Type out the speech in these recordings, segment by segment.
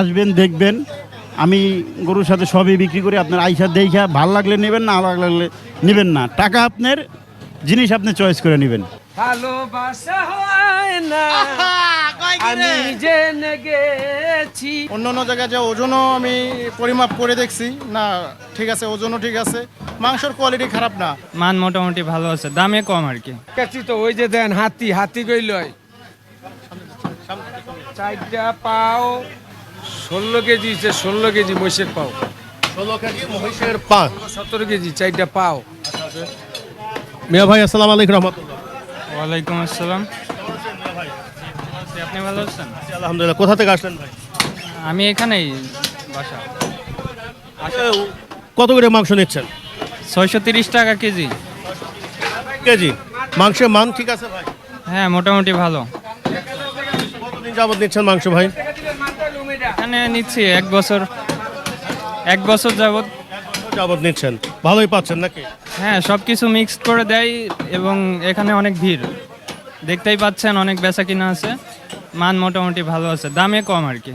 আসবেন দেখবেন। আমি গরুর সাথে সবই বিক্রি করি আপনার আইসা দেখা ভালো লাগলে নেবেন না ভালো লাগলে নেবেন না। টাকা আপনার জিনিস আপনি চয়েস করে নেবেন। ভালোবাসা হয় না আমি জেনে গেছি। অন্য অন্য জায়গায় যে ওজনও আমি পরিমাপ করে দেখছি না ঠিক আছে ওজনও ঠিক আছে। মাংসের কোয়ালিটি খারাপ না। মান মোটামুটি ভালো আছে দামে কম আর কি। কাছি তো ওই যে দেন হাতি হাতি গইল চারটা পাও ষোলো কেজি হচ্ছে ষোলো কেজি মহিষের পাও। ষোলো কেজি মহিষের পা সতেরো কেজি চারটা পাও। মিয়া ভাই আসসালাম আলাইকুম রহমতুল্লাহ। ওয়ালাইকুম আসসালাম। আপনি ভালো আছেন? আলহামদুলিল্লাহ। কোথা থেকে আসলেন ভাই? আমি এখানেই বাসা। কত করে মাংস নিচ্ছেন? ছয়শো তিরিশ টাকা কেজি। কেজি? মাংসের মান ঠিক আছে ভাই? হ্যাঁ মোটামুটি ভালো। কতদিন যাবত নিচ্ছেন মাংস ভাই? এখানে নিচ্ছি এক বছর এক বছর যাবত যাবত নিচ্ছেন। ভালোই পাচ্ছেন নাকি? হ্যাঁ সব কিছু মিক্সড করে দেয় এবং এখানে অনেক ভিড়। দেখতেই পাচ্ছেন অনেক বেচা কিনা আছে। মান মোটামুটি ভালো আছে দামে কম আর কি।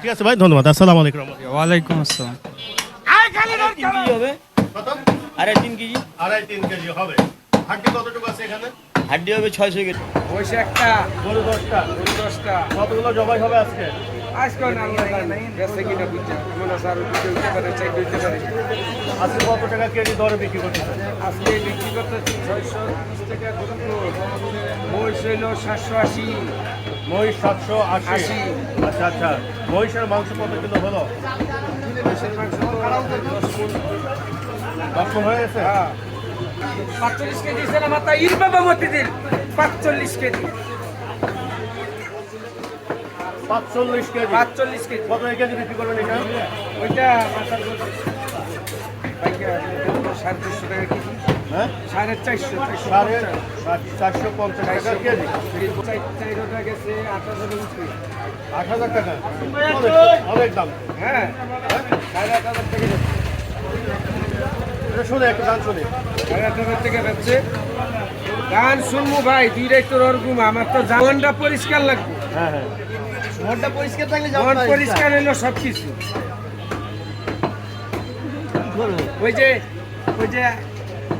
ঠিক আছে ভাই ধন্যবাদ। আসসালামু আলাইকুম। ওয়ালাইকুম আসসালাম। আরে তিন কেজি আড়াই তিন কেজি হবে। হাড্ডি কতটুকু আছে এখানে? হাড্ডি হবে ছয়শো কেজি। পয়সা একটা গরু দশটা ওই দশটা। কতগুলো জবাই হবে আজকে? আজকে না আল্লাহ গেছে কিনা বুঝছে মনে আর দুটো হইতে পারে চারটে হইতে পারে। আজকে কত টাকা কেজি দরে বিক্রি করতেছেন আজকে বিক্রি করতেছি ছয়শো টাকা মহিষ হইল সাতশো আশি। মহিষ সাতশো আশি। আচ্ছা আচ্ছা। মহিষের মাংস কত কিলো হলো? মহিষের মাংস দশ। হয়ে গেছে? হ্যাঁ। পাঁচচল্লিশ কেজি ছিল মাথা ইর বাবা মতি দিন। পাঁচচল্লিশ কেজি। পাঁচচল্লিশ কেজি। পাঁচচল্লিশ কেজি। কত কেজি বিক্রি করবেন এটা? ওইটা মাথার সাড়ে চারশো টাকা কেজি। হ্যাঁ? সাড়ে চারশো সাড়ে চারশো পঞ্চাশ টাকা কেজি। চার- চারটা গেছে আট হাজার। আট হাজার টাকা? অনেক- দাম হ্যাঁ সাড়ে আট হাজার টাকা শুনে একটু গান শুনি। যাচ্ছে। শুনব ভাই দুইটাই তোর ওরকম আমার তো জামানটা পরিষ্কার লাগবে। হ্যাঁ হ্যাঁ। মনটা পরিষ্কার থাকলে মন পরিষ্কার সব কিছু ওই যে ওই যে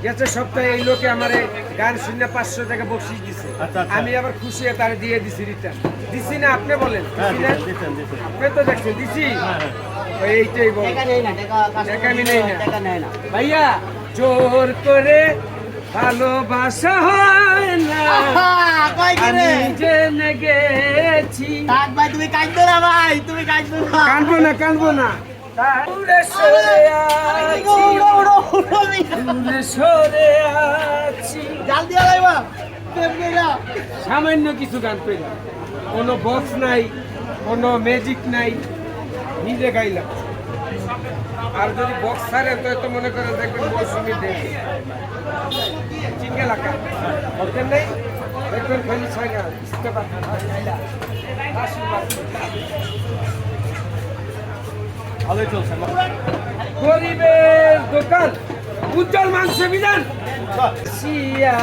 গেছে সপ্তাহে এই লোকে আমার গান শুনে পাঁচশো টাকা বকশিস দিছে। আচ্ছা, আচ্ছা। আমি আবার খুশি হয়ে তার দিয়ে দিছি রিটার্ন দিছি না আপনি বলেন। হ্যাঁ আপনি তো দেখছেন দিছি? এইটাই বল। টাকা আমি নেই না। ভাইয়া জোর করে ভালোবাসা হয় না। আমি জেনে গেছি। তুমি না ভাই তুমি না। কানবো না কানবো না। সরে আছি। সরে আছি। সামান্য কিছু গান পেলাম। কোনো বক্স নাই, কোনো ম্যাজিক নাই। নিজে গাইলাম। আর যদি বক্স ছাড়ে, তো তো মনে করেন দেখবেন মৌসুমি চিঙ্গে এলাকা বলতেন নেই? দেখবেন খালি ছয় না বুঝতে পারছেন ভালোই চলছে। গরিবের দোকান উজ্জ্বল মাংস বিধান। সিয়া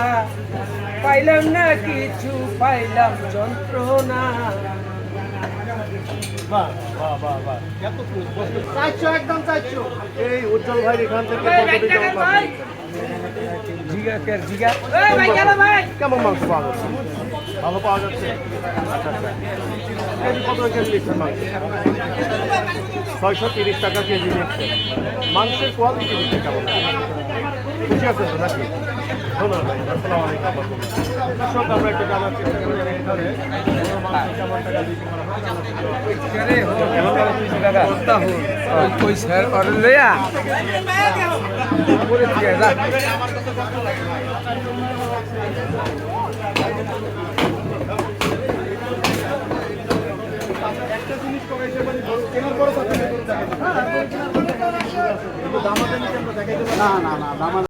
পাইলাম না কিছু পাইলাম যন্ত্রণা। বাহ বাহ বাহ বাহ। এত একদম এই উজ্জ্বল ভাই এখান থেকে জিগা। জিগা কেমন মাংস পাওয়া ভালো পাওয়া যাচ্ছে? আচ্ছা আচ্ছা। কেজি কত কেজি নিচ্ছেন মাংস? ছয়শো তিরিশ টাকা কেজি নিচ্ছেন। মাংসের কোয়ালিটি দিচ্ছে কেমন? খুশি আছেন তো নাকি? ধন্যবাদ করি। ওই স্যার আর লইয়া করে দিয়ে যা না না না